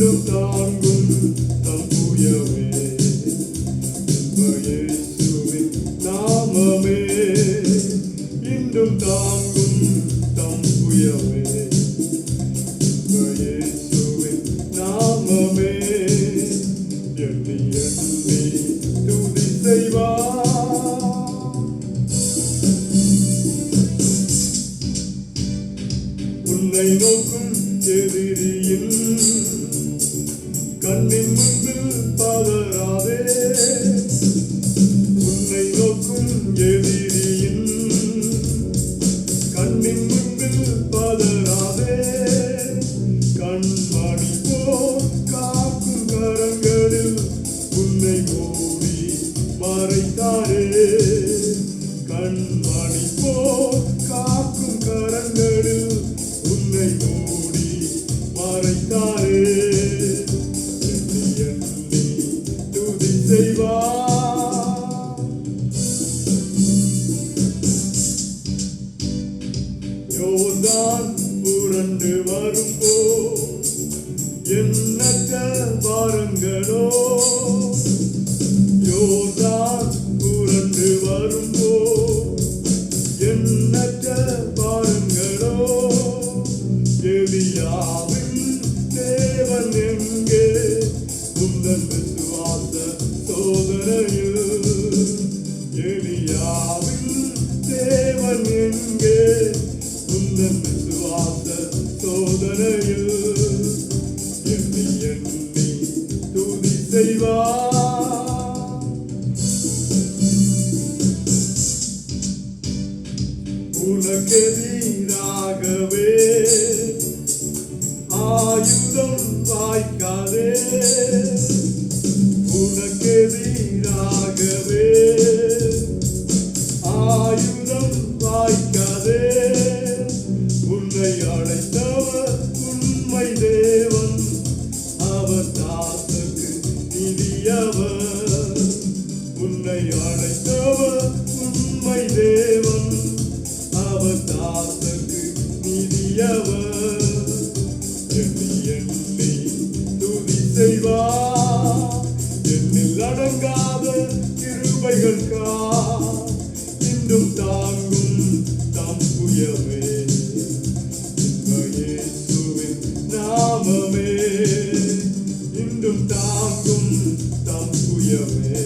என்றும் தாங்கும் தம்புயவே இயேசுவின் நாமமே இன்றும் தாங்கும் தம்புயவே இயேசுவின் நாமமே எண்ணி எண்ணி துதி செய்வா உன்னை நோக்கும் எதிரியின் கண்ணின் முன்பில் பதறாதே. உன்னை நோக்கும் எதிரியின் கண்ணின் முன்பில் கண்மணி புரண்டு வரும்போ எண்ணற்ற பாரங்களோ? யோர்தான் புரண்டு வரும்போ எண்ணற்ற பாரங்களோ? எலியாவின் தேவன் எங்கே? உந்தன் விசுவாச சோதனையில் எலியாவின் தேவன் எங்கே? உந்தன் சோதனையில் எண்ணி எண்ணி துதி செய்வார் உனக்கெதிராகவே ஆயுதம் வாய்க்காதே உனக்கெதிராகவே. அழைத்தவர் உன்னை அழைத்தவர் உண்மை தேவன். அவர் தாசக்கு நிதியவர். என்னை எண்ணி துதி செய்வார். என்னில் அடங்காத தாங்கும் தம் நாமமே. Yeah, man.